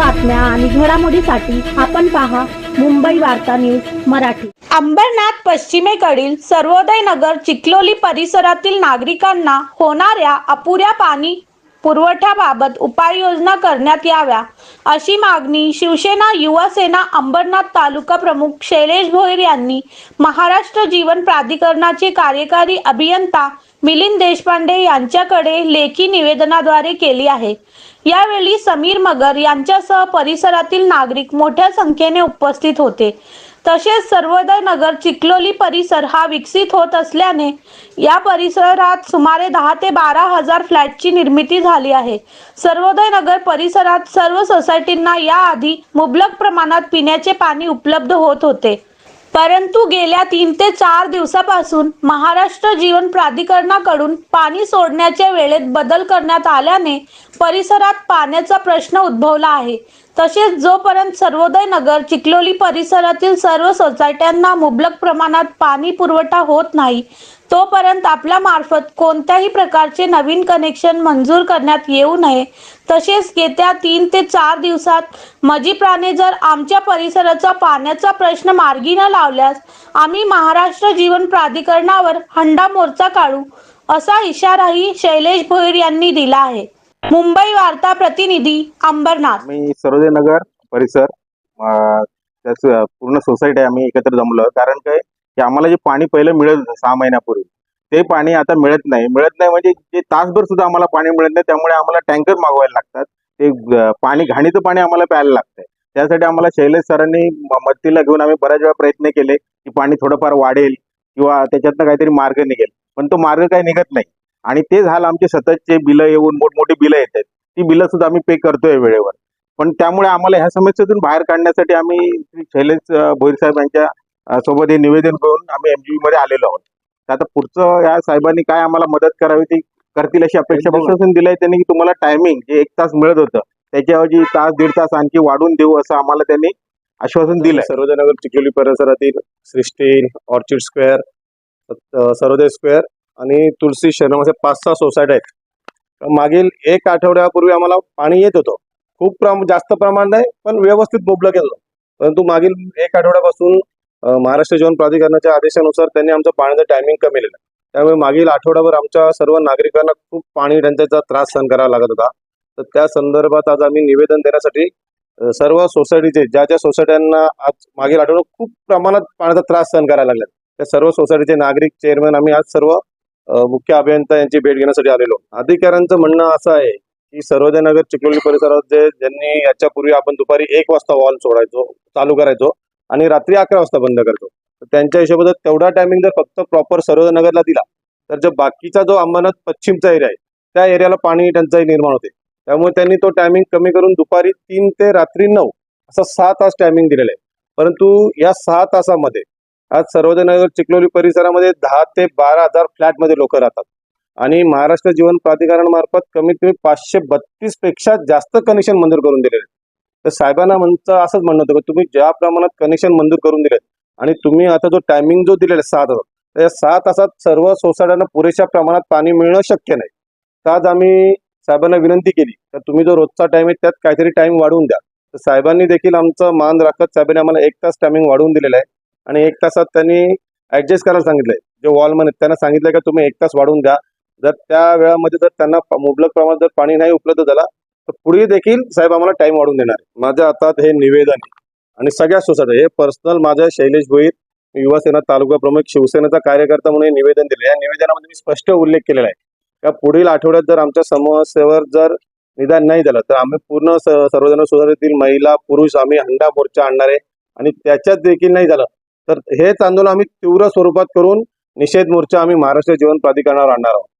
बातम्या आणि घडामोडीसाठी आपण पहा मुंबई वार्ता न्यूज मराठी. अंबरनाथ पश्चिमेकडील सर्वोदय नगर चिखलोली परिसरातील नागरिकांना होणाऱ्या अपुऱ्या पाणी पुरवठ्याबाबत उपाययोजना करण्यात याव्या अशी मागणी शिवसेना युवा सेना अंबरनाथ तालुका प्रमुख शैलेश भोईर यांनी महाराष्ट्र जीवन प्राधिकरणाचे कार्यकारी अभियंता मिलिंद देशपांडे यांच्याकडे लेखी निवेदनाद्वारे केली आहे. यावेळी समीर मगर यांच्यासह परिसरातील नागरिक मोठ्या संख्येने उपस्थित होते. तसेच सर्वोदय नगर चिखलोली परिसर हा विकसित होत असल्याने या परिसरात सुमारे दहा ते बारा हजार फ्लॅटची निर्मिती झाली आहे. सर्वोदय नगर परिसरात सर्व सोसायटींना याआधी मुबलक प्रमाणात पिण्याचे पाणी उपलब्ध होत होते. परंतु गेल्या तीन ते चार दिवसापासून महाराष्ट्र जीवन प्राधिकरणाकडून पाणी सोडण्याच्या वेळेत बदल करण्यात आल्याने परिसरात पाण्याचा प्रश्न उद्भवला आहे. तसेच जोपर्यंत सर्वोदय नगर चिखलोली परिसरातील सर्व सोसायट्यांना मुबलक प्रमाणात पाणी पुरवठा होत नाही तोपर्यंत आपल्या मार्फत कोणत्याही प्रकारचे नवीन कनेक्शन मंजूर करण्यात येऊ नये. तसेच येत्या तीन ते चार दिवसात मजीप्राने जर आमच्या परिसराचा पाण्याचा प्रश्न मार्गी न लावल्यास आम्ही महाराष्ट्र जीवन प्राधिकरणावर हंडा मोर्चा काढू असा इशाराही शैलेश भोईर यांनी दिला आहे. मुंबई वार्ता प्रतिनिधी अंबरनाथ. मी सरोदय नगर परिसर त्याच पूर्ण सोसायटी आम्ही एकत्र जमलो. कारण काय? की आम्हाला जे पाणी पहिलं मिळत होतं सहा महिन्यापूर्वी ते पाणी आता मिळत नाही. मिळत नाही म्हणजे जे तासभर सुद्धा आम्हाला पाणी मिळत नाही त्यामुळे आम्हाला टँकर मागवायला लागतात. ते पाणी घाणीचं पाणी आम्हाला प्यायला लागतंय. त्यासाठी आम्हाला शैलेश सरांनी मदतीला घेऊन आम्ही बऱ्याच वेळा प्रयत्न केले की पाणी थोडंफार वाढेल किंवा त्याच्यातनं काहीतरी मार्ग निघेल. पण तो मार्ग काही निघत नाही. आणि ते झालं आमचे सततचे बिलं येऊन मोठमोठी बिलं येत आहेत. ती बिलं सुद्धा आम्ही पे करतोय वेळेवर. पण त्यामुळे आम्हाला ह्या समस्येतून बाहेर काढण्यासाठी आम्ही श्री शैलेश भोईर साहेब यांच्या सोबत हे निवेदन करून आम्ही एमजीबी मध्ये आलेलो आहोत. आता पुढचं या साहेबांनी काय आम्हाला मदत करावी ती करतील अशी अपेक्षा आश्वासन दिलंय त्यांनी की तुम्हाला टायमिंग जे एक तास मिळत होतं त्याच्याऐवजी तास दीड तास आणखी वाढवून देऊ असं आम्हाला त्यांनी आश्वासन दिलंय. सर्वोदय नगर चिखलोली परिसरातील Srishti orchid square A, Sarvodaya square आणि तुलसी शहर असे पाच सहा सोसायटी आहेत. मागील एक आठवड्यापूर्वी आम्हाला पाणी येत होतं. खूप प्रम जास्त प्रमाण नाही पण व्यवस्थित बोबलं गेलं परंतु मागील एक आठवड्यापासून महाराष्ट्र जीवन प्राधिकरणाच्या आदेशानुसार त्यांनी आमचं पाण्याचं टायमिंग कमी केलं त्यामुळे मागील आठवड्याभर आमच्या सर्व नागरिकांना खूप पाणी टंचाईचा त्रास सहन करावा लागत होता. तर त्या संदर्भात आज आम्ही निवेदन देण्यासाठी सर्व सोसायटीचे ज्या ज्या सोसायट्यांना आज मागील आठवड्यात खूप प्रमाणात पाण्याचा त्रास सहन करायला लागला त्या सर्व सोसायटीचे नागरिक चेअरमॅन आम्ही आज सर्व मुख्य अभियंता यांची भेट घेण्यासाठी आलेलो. अधिकाऱ्यांचं म्हणणं असं आहे की सर्वोदय नगर चिखलोली परिसरात जे ज्यांनी याच्यापूर्वी आपण दुपारी एक वाजता वॉल सोडायचो चालू करायचो आणि रात्री अकरा वाजता बंद करतो तर त्यांच्या हिशोबात तेवढा टायमिंग जर फक्त प्रॉपर सर्वोदय नगरला दिला तर जो बाकीचा जो अंबरनाथ पश्चिमचा एरिया आहे त्या एरियाला पाणी टंचाई निर्माण होते. त्यामुळे त्यांनी तो टायमिंग कमी करून दुपारी तीन ते रात्री नऊ असा सहा तास टायमिंग दिलेला आहे. परंतु या सहा तासामध्ये आज सर्वोदय नगर चिखलोली परिसरामध्ये दहा ते बारा हजार फ्लॅटमध्ये लोक राहतात. आणि महाराष्ट्र जीवन प्राधिकरणामार्फत कमीत कमी पाचशे बत्तीसपेक्षा जास्त कनेक्शन मंजूर करून दिलेले तर साहेबांना म्हणतं असंच म्हणणं होतं की तुम्ही ज्या प्रमाणात कनेक्शन मंजूर करून दिलेत आणि तुम्ही आता जो टायमिंग जो दिलेला आहे सहा तासात तर या सहा तासात सर्व सोसायट्यांना पुरेशा प्रमाणात पाणी मिळणं शक्य नाही. तर आज आम्ही साहेबांना विनंती केली तर तुम्ही जो रोजचा टाइम आहे त्यात काहीतरी टाइम वाढवून द्या. तर साहेबांनी देखील आमचं मान राखत साहेबांनी आम्हाला एक तास टायमिंग वाढवून दिलेलं आहे. आणि एक तासात त्यांनी ऍडजस्ट करायला सांगितलंय. जे वॉलमन आहेत त्यांना सांगितलंय का तुम्ही एक तास वाढवून द्या जर त्या वेळामध्ये जर त्यांना मुबलक प्रमाणात जर पाणी नाही उपलब्ध झाला तर पुढे देखील साहेब आम्हाला टाइम वाढवून देणार आहे. माझ्या हातात हे निवेदन आहे. आणि सगळ्या सोसायटी हे पर्सनल माझ्या शैलेश भोईर युवासेना तालुका प्रमुख शिवसेनेचा कार्यकर्ता म्हणून हे निवेदन दिले या निवेदनामध्ये मी स्पष्ट उल्लेख केलेला आहे. का पुढील आठवड्यात जर आमच्या समस्येवर जर निदान नाही झालं तर आम्ही पूर्ण सर्वजण सोसायटीतील महिला पुरुष आम्ही हंडा मोर्चा आणणार आहे. आणि त्याच्यात देखील नाही झालं तर हेच आंदोलन आम्ही तीव्र स्वरूपात करून निषेध मोर्चा आम्ही महाराष्ट्र जीवन प्राधिकरणावर आणणार आहोत.